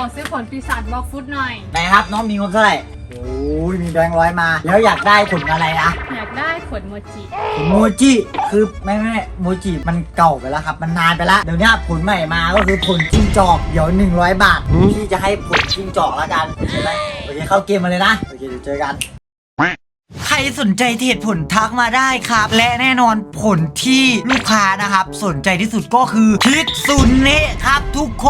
อซื้อผลปีศาจบล็อกฟุตหน่อย ไหนครับน้องมีงบเท่าไหร่โอ้ยมีแบงค์ร้อยมา แล้วอยากได้ผลอะไรนะอยากได้ผลโมจิโมจิคือไม่ไม่โมจิมันเก่าไปแล้วครับ มันนานไปแล้วเดี๋ยวเนี้ยผลใหม่มาก็คือผลจิ้งจอกเดี๋ยว 100 บาทพี่จะให้ผลจิ้งจอกแล้วกันโอเคไหมโอเคเข้าเกมมาเลยนะโอเคเดี๋ยวเจอกันใคร สนใจเหตุผลทักมาได้ครับ และแน่นอนผลที่ลูกค้านะครับ สนใจที่สุดก็คือคิดซุนเนะครับทุกค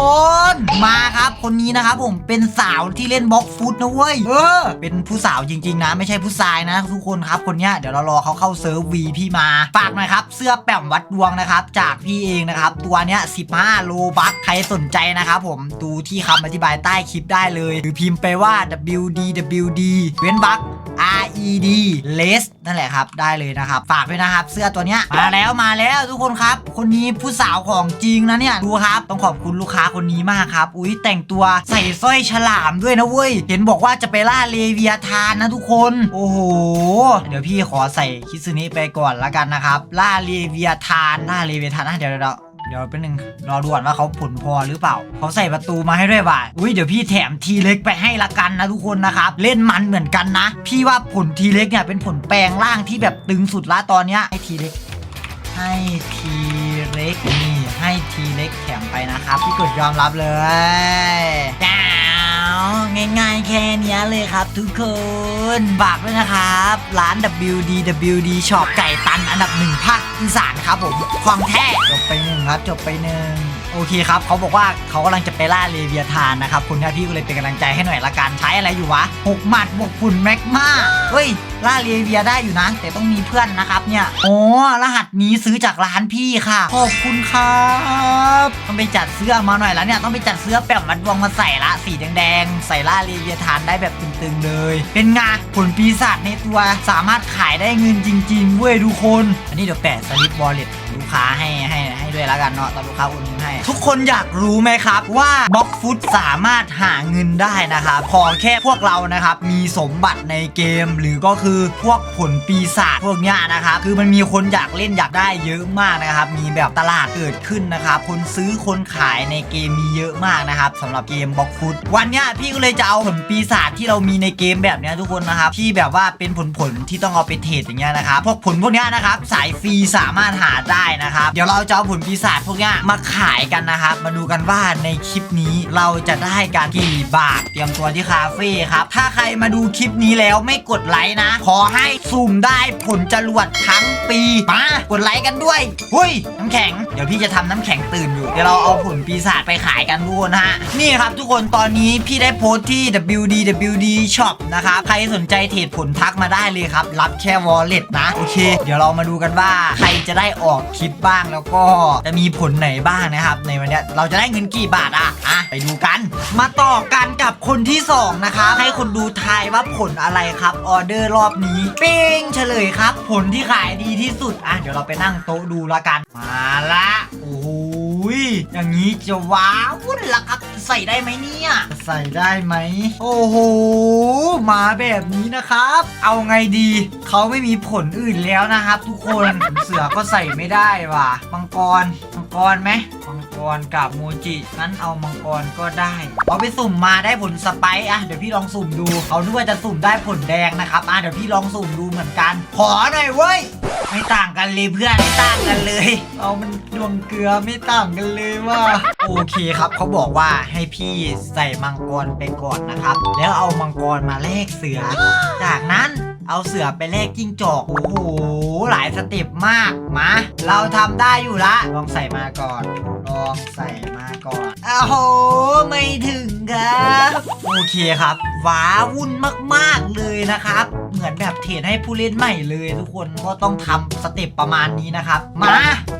นมาครับคนนี้นะครับผมเป็นสาวที่เล่นบล็อกฟุตนะเว้ยเออเป็นผู้สาวจริง ๆ นะ ไม่ใช่ผู้ชายนะ ทุกคนครับคนนี้เดี๋ยวเรารอเขาเข้าเซิร์ฟวีพี่มาฝากหน่อยครับ เสื้อแป้มวัดดวงนะครับ จากพี่เองนะครับ ตัวเนี้ย15โลบัคใครสนใจนะครับผมดูที่คำอธิบายใต้คลิปได้เลย หรือพิมพ์ไปว่า WDWD เว้นบัค RED less นั่นแหละครับ ได้เลยนะครับ ฝากด้วยนะครับ เสื้อตัวเนี้ยมาแล้วมาแล้วทุกคนครับ คนนี้ผู้สาวของจริงนะเนี่ยดูครับ ต้องขอบคุณลูกค้าคนนี้มากครับ อุ้ยแต่งตัวใส่สร้อยฉลามด้วยนะเว้ย เห็นบอกว่าจะไปล่าเลเวียทานนะทุกคน โอ้โห เดี๋ยวพี่ขอใส่คิซึนิไปก่อนละกันนะครับ ล่าเลเวียทาน ล่าเลเวียทานนะเดี๋ยวเดี๋ยว เดี๋ยวเป็นหนึ่งรอด่วนว่าเขาผลพอหรือเปล่า เขาใส่ประตูมาให้ด้วยว่ะอุ้ยเดี๋ยวพี่แถมทีเล็กไปให้ละกันนะทุกคนนะครับ เล่นมันเหมือนกันนะ พี่ว่าผลทีเล็กเนี่ยเป็นผลแปลงร่างที่แบบตึงสุดละตอนเนี้ยให้ทีเล็ก ให้ทีเล็กนี่ให้ทีเล็กแถมไปนะครับพี่กดยอมรับเลย นี้ยเลยครับทุกคนฝากด้วยนะครับ ร้าน WDWD ช็อปไก่ตันอันดับหนึ่งภาคอีสานครับผมความแท้จบไปหนึ่งครับ จบไปหนึ่งโอเคครับเขาบอกว่าเขากำลังจะไปล่าเลเวียทานนะครับคุณแคทพี่ก็เลยเป็นกำลังใจให้หน่อยละกันใช้อะไรอยู่วะหกหมัดบวกฝุ่นแมกมาเฮ้ย ล่าเลเวียได้อยู่นะ แต่ต้องมีเพื่อนนะครับเนี่ยโอ้รหัสนี้ซื้อจากร้านพี่ค่ะ ขอบคุณครับต้องไปจัดเสื้อมาหน่อยแล้วเนี่ยต้องไปจัดเสื้อแปมมัดวงมาใส่ละสีแดงๆใส่ล่าเลเวียทานได้แบบตึงๆเลย เป็นไงานผลปีศาจในตัวสามารถขายได้เงินจริงๆเว้ยทุกคน อันนี้เดี๋ยวแปะสลิปวอลเล็ตลูกค้าให้ให้ให้ด้วยแล้วกันเนาะตอนลูกค้าโอนเงินให้ ทุกคนอยากรู้ไหมครับว่าบล็อกฟุตสามารถหาเงินได้นะครับขอแค่พวกเรานะครับมีสมบัติในเกมหรือก็คือือพวกผลปีศาจพวกเนี้ยนะครับคือมันมีคนอยากเล่นอยากได้เยอะมากนะครับมีแบบตลาดเกิดขึ้นนะครับคนซื้อคนขายในเกมมีเยอะมากนะครับสำหรับเกมบล็อกฟุตวันเนี้ยพี่ก็เลยจะเอาผลปีศาจที่เรามีในเกมแบบเนี้ยทุกคนนะครับที่แบบว่าเป็นผลผลที่ต้องเอาไปเทรดอย่างเงี้ยนะครับพวกผลพวกเนี้ยนะครับสายฟรีสามารถหาได้นะครับเดี๋ยวเราจะเอาผลปีศาจพวกเนี้ยมาขายกันนะครับมาดูกันว่าในคลิปนี้เราจะได้กันกี่บาทเตรียมตัวที่คาเฟ่ครับถ้าใครมาดูคลิปนี้แล้วไม่กดไลค์นะขอให้สุ่มได้ผลจรวดทั้งปีมากดไลค์กันด้วยหุยน้ำแข็ง เดี๋ยวพี่จะทำน้ำแข็งตื่นอยู่ เดี๋ยวเราเอาผลปีศาจไปขายกันทุกคนฮะ นี่ครับทุกคนตอนนี้พี่ได้โพสต์ที่ WDWD Shop นะครับ ใครสนใจเทรดผลทักมาได้เลยครับ รับแค่ wallet นะ โอเค เดี๋ยวเรามาดูกันว่าใครจะได้ออกคลิปบ้างแล้วก็จะมีผลไหนบ้างนะครับ ในวันเนี้ยเราจะได้เงินกี่บาทอะอะไปดูกัน มาต่อกันกับคนที่สองนะครับให้คนดูทายว่าผลอะไรครับออเดอร์รอบนี้ปิ้งเฉลยครับ ผลที่ขายดีที่สุด อะ เดี๋ยวเราไปนั่งโต๊ะดูละกัน มาละโอ้โหยอย่างนี้จะว้าวุ่นละครับ ใส่ได้ไหมเนี่ย ใส่ได้ไหม โอ้โห มาแบบนี้นะครับ เอาไงดี เขาไม่มีผลอื่นแล้วนะครับ ทุกคน เสือก็ใส่ไม่ได้ว่ะมังกรมังกรไหมมัง รกับโมจิงั้นเอามังกรก็ได้เอาไปสุ่มมาได้ผลสไปซ์อะเดี๋ยวพี่ลองสุ่มดูเขานึกว่าจะสุ่มได้ผลแดงนะครับอะเดี๋ยวพี่ลองสุ่มดูเหมือนกัน ขอหน่อยเว้ยไม่ต่างกันเลยเพื่อนไม่ต่างกันเลย เอามันดวงเกลือไม่ต่างกันเลยว่าโอเคครับเขาบอกว่าให้พี่ใส่มังกรไปก่อนนะครับ แล้วเอามังกรมาแลกเสือ จากนั้นเอาเสือไปแลกจิ้งจอกโอ้โหหลายสเต็ปมากมาเราทำได้อยู่ละลองใส่มาก่อน องใส่มาก่อนอ้าวโหไม่ถึงครับ โอเคครับ ว้าวุ่นมากๆเลยนะครับ เหมือนแบบเทรดให้ผู้เล่นใหม่เลยทุกคนก็ต้องทำสเต็ปประมาณนี้นะครับ มา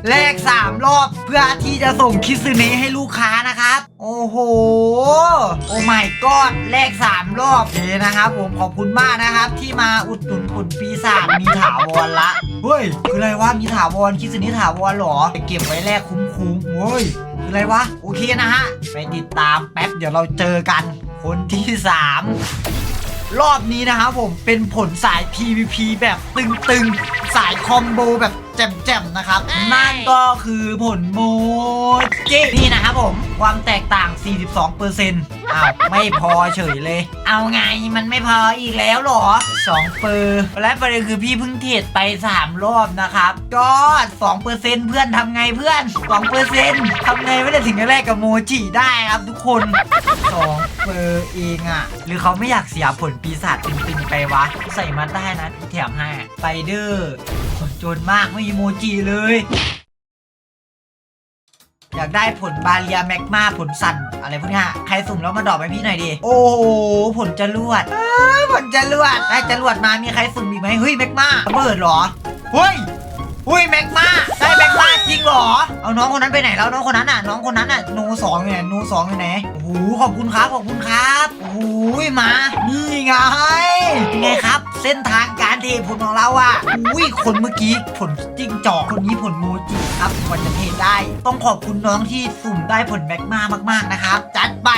แลก3รอบเพื่อที่จะส่งคิซึเนะให้ลูกค้านะครับ โอ้โห โอ้ไม่กอดแลก3รอบเลยนะครับ ผมขอบคุณมากนะครับ ที่มาอุดหนุนผลปีศาจมีถาวรละเฮ้ยคืออะไรวะมีถาวรคิซึเนะถาวรเหรอไปเก็บไว้แลกคุ้มๆ เฮ้ยคืออะไรวะ โอเคนะฮะ ไปติดตามแป๊บเดี๋ยวเราเจอกัน คนที่3รอบนี้นะครับผมเป็นผลสาย PVP แบบตึงๆ สายคอมโบแบบแจ่มๆนะครับ นั่นก็คือผลโมจินี่นะครับผม ความแตกต่าง 42%อ้าว ไม่พอเฉยเลย เอาไงมันไม่พออีกแล้วเหรอ 2 เปอร์ และประเด็นคือพี่เพิ่งเทรดไป 3 รอบนะครับก็2เปอร์เซ็นต์เพื่อนทำไงเพื่อน 2เปอร์เซ็นต์ทำไงไม่ได้ถึงจะแรกกับโมจิได้ครับทุกคน 2 เปอร์เองอะหรือเขาไม่อยากเสียผลปีศาจตึงๆไปวะ ใส่มาได้นะที่แถมให้ไปเดอร์จนมากไม่มีโมจิเลย อยากได้ผลบาเรียแมกมาผลสั่น อะไรพวกนี้ยใครสุ่มแล้วมาดรอกไปพี่หน่อยดิ โอ้โหผลจรวดเอ้ยผลจรวดได้จรวดมามีใครสุ่มอีกไหมเฮ้ยแมกมาระเบิดเหรอเฮ้ยเฮ้ยแมกมาได้แมกมาจริงเหรอ เอาน้องคนนั้นไปไหนแล้วน้องคนนั้นอะน้องคนนั้นอะโนสองอยู่ไหนโนสองอยู่ไหนโอ้โหขอบคุณครับขอบคุณครับโอ้โหมา นี่ไงเป็นไงครับ เส้นทางการเทผลของเราอะอุ้ยคนเมื่อกี้ผลจิ้งจอกคนนี้ผลโมจิครับกว่าจะเทได้ ต้องขอบคุณน้องที่สุ่มได้ผลแมกมามากๆนะครับ จัดไป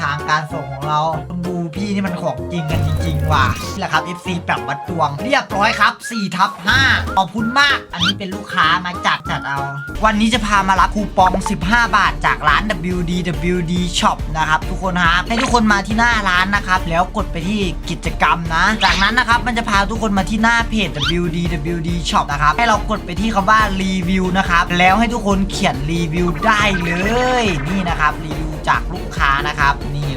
ทางการส่งของเราดูพี่นี่มันของจริงกันจริง ๆ ว่ะนี่แหละครับ FC ปรับวัดดวง เรียบร้อยครับ4ทับ5ขอบคุณมาก อันนี้เป็นลูกค้ามาจัดจัดเอา วันนี้จะพามารับคูปอง 15 บาทจากร้าน WDWD Shop นะครับ ทุกคนครับให้ทุกคนมาที่หน้าร้านนะครับ แล้วกดไปที่กิจกรรมนะ จากนั้นนะครับมันจะพาทุกคนมาที่หน้าเพจ WDWD Shop นะครับ ให้เรากดไปที่คำว่ารีวิวนะครับ แล้วให้ทุกคนเขียนรีวิวได้เลย นี่นะครับ รีวิวจากลูกค้านะครับ นี่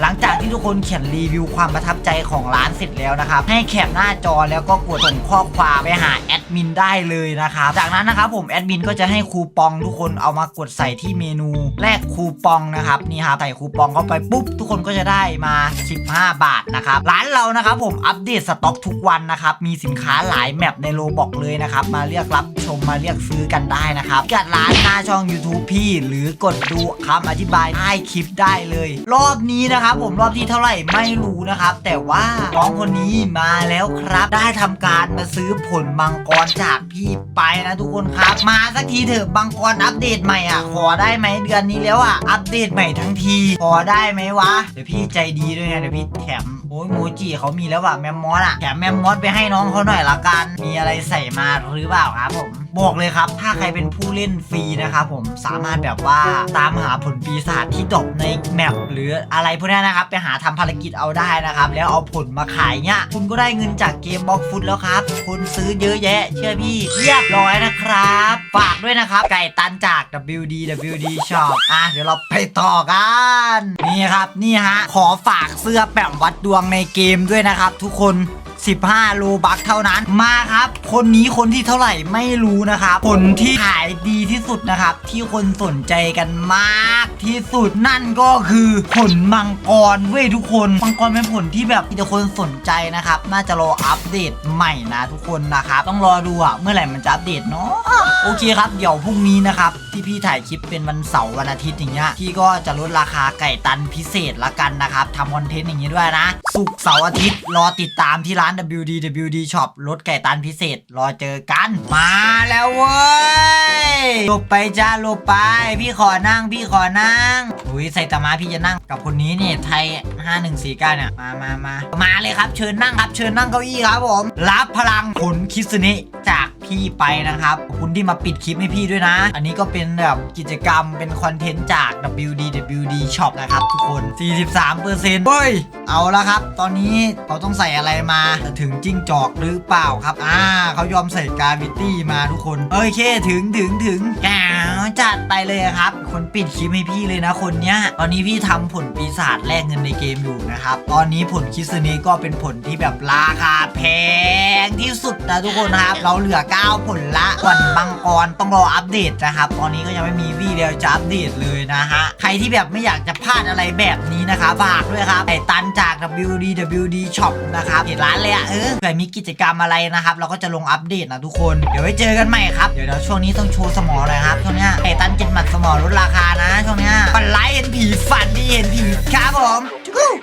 หลังจากที่ทุกคนเขียนรีวิวความประทับใจของร้านเสร็จแล้วนะครับ ให้แคปหน้าจอแล้วก็กดส่งข้อความไปหาแอดมินได้เลยนะครับ จากนั้นนะครับผมแอดมินก็จะให้คูปองทุกคนเอามากดใส่ที่เมนูแลกคูปองนะครับนี่ครับใส่คูปองเข้าไปปุ๊บ ทุกคนก็จะได้มา 15 บาทนะครับร้านเรานะครับผมอัปเดตสต็อกทุกวันนะครับมีสินค้าหลายแมปในโลบอกเลยนะครับมาเรียกรับชมมาเรียกซื้อกันได้นะครับกัดร้านหน้าช่อง YouTube พี่ หรือกดดูคำอธิบายใต้คลิปได้เลย รอบนี้นะครับผมรอบที่เท่าไหร่ไม่รู้นะครับ แต่ว่าน้องคนนี้มาแล้วครับ ได้ทำการมาซื้อผลมังกรจากพี่ไปนะทุกคนครับ มาสักทีเถอะมังกรอัปเดตใหม่อะ ขอได้ไหมเดือนนี้แล้วอะอัปเดตใหม่ทั้งที ขอได้ไหมวะเดี๋ยวพี่ใจดีด้วยไงเดี๋ยวพี่แถมโอ้ยโมจิเขามีแล้วว่ะแมมมอสอะแถมแมมมอสไปให้น้องเขาหน่อยละกัน มีอะไรใส่มาหรือเปล่าครับผม บอกเลยครับ ถ้าใครเป็นผู้เล่นฟรีนะครับผมสามารถแบบว่าตามหาผลปีศาจที่ดรอปในแมปหรืออะไรพวกนี้นะครับ ไปหาทำภารกิจเอาได้นะครับ แล้วเอาผลมาขายเนี่ยคุณก็ได้เงินจากเกมบล็อกฟุตแล้วครับ คุณซื้อเยอะแยะ เชื่อพี่เรียบร้อยนะครับ ฝากด้วยนะครับ ไก่ตันจาก WD WD Shop อะเดี๋ยวเราไปต่อกัน นี่ครับนี่ฮะขอฝากเสื้อแปมวัดดวงในเกมด้วยนะครับ ทุกคน 15โลบักเท่านั้น มาครับ คนนี้คนที่เท่าไหร่ไม่รู้นะครับผลที่ขายดีที่สุดนะครับ ที่คนสนใจกันมากที่สุดนั่นก็คือผลมังกรเว้ยทุกคนมังกรเป็นผลที่แบบมีแต่คนสนใจนะครับ น่าจะรออัปเดตใหม่นะทุกคนนะครับต้องรอดูอะเมื่อไหร่มันจะอัปเดตเนาะโอเคครับเดี๋ยวพรุ่งนี้นะครับที่พี่ถ่ายคลิปเป็นวันเสาร์วันอาทิตย์อย่างเงี้ยพี่ก็จะลดราคาไก่ตันพิเศษละกันนะครับทำคอนเทนต์อย่างนี้ด้วยนะศุกเสาร์อาทิตย์รอติดตามที่ร้าน WDWD Shop ลดไก่ตันพิเศษ รอเจอกัน มาแล้วเว้ยหลบไปจ้าหลบไป พี่ขอนั่ง พี่ขอนั่งอุ้ยไซตามะพี่จะนั่งกับคนนี้เนี่ยไทย 5149เนี่ยมามามามาเลยครับเชิญนั่งครับ เชิญนั่งเก้าอี้ครับผม รับพลังผลคิสเนะจาก พี่ไปนะครับขอบคุณที่มาปิดคลิปให้พี่ด้วยนะ อันนี้ก็เป็นแบบกิจกรรมเป็นคอนเทนต์จาก WDWD Shop นะครับทุกคน 43%เฮ้ย เอาละครับ ตอนนี้เขาต้องใส่อะไรมาถึงจิ้งจอกหรือเปล่าครับ อ่าเขายอมใส่กาวิตี้มาทุกคนโอเคถึงถึงถึงแกจัดไปเลยครับ คนปิดคลิปให้พี่เลยนะคนเนี้ย ตอนนี้พี่ทำผลปีศาจแลกเงินในเกมอยู่นะครับ ตอนนี้ผลคิสเนก็เป็นผลที่แบบราคาแพงที่สุดนะทุกคนครับ เราเหลือ9ผลละส่วนบังกรต้องรออัปเดตนะครับ ตอนนี้ก็ยังไม่มีวี่แววจะอัปเดตเลยนะฮะ ใครที่แบบไม่อยากจะพลาดอะไรแบบนี้นะครับฝากด้วยครับไอตันจาก WDWD Shop นะครับเพจร้านเลยอะเออเผื่อมีกิจกรรมอะไรนะครับ เราก็จะลงอัปเดตนะทุกคน เดี๋ยวไว้เจอกันใหม่ครับ เดี๋ยวเดี๋ยวช่วงนี้ต้องโชว์สมอหน่อยครับ ช่วงเนี้ยไอตันกินหมัดสมอลดราคานะ ช่วงเนี้ยฝันร้ายเห็นผีฝันดีเห็นผีครับผมจุ๊ก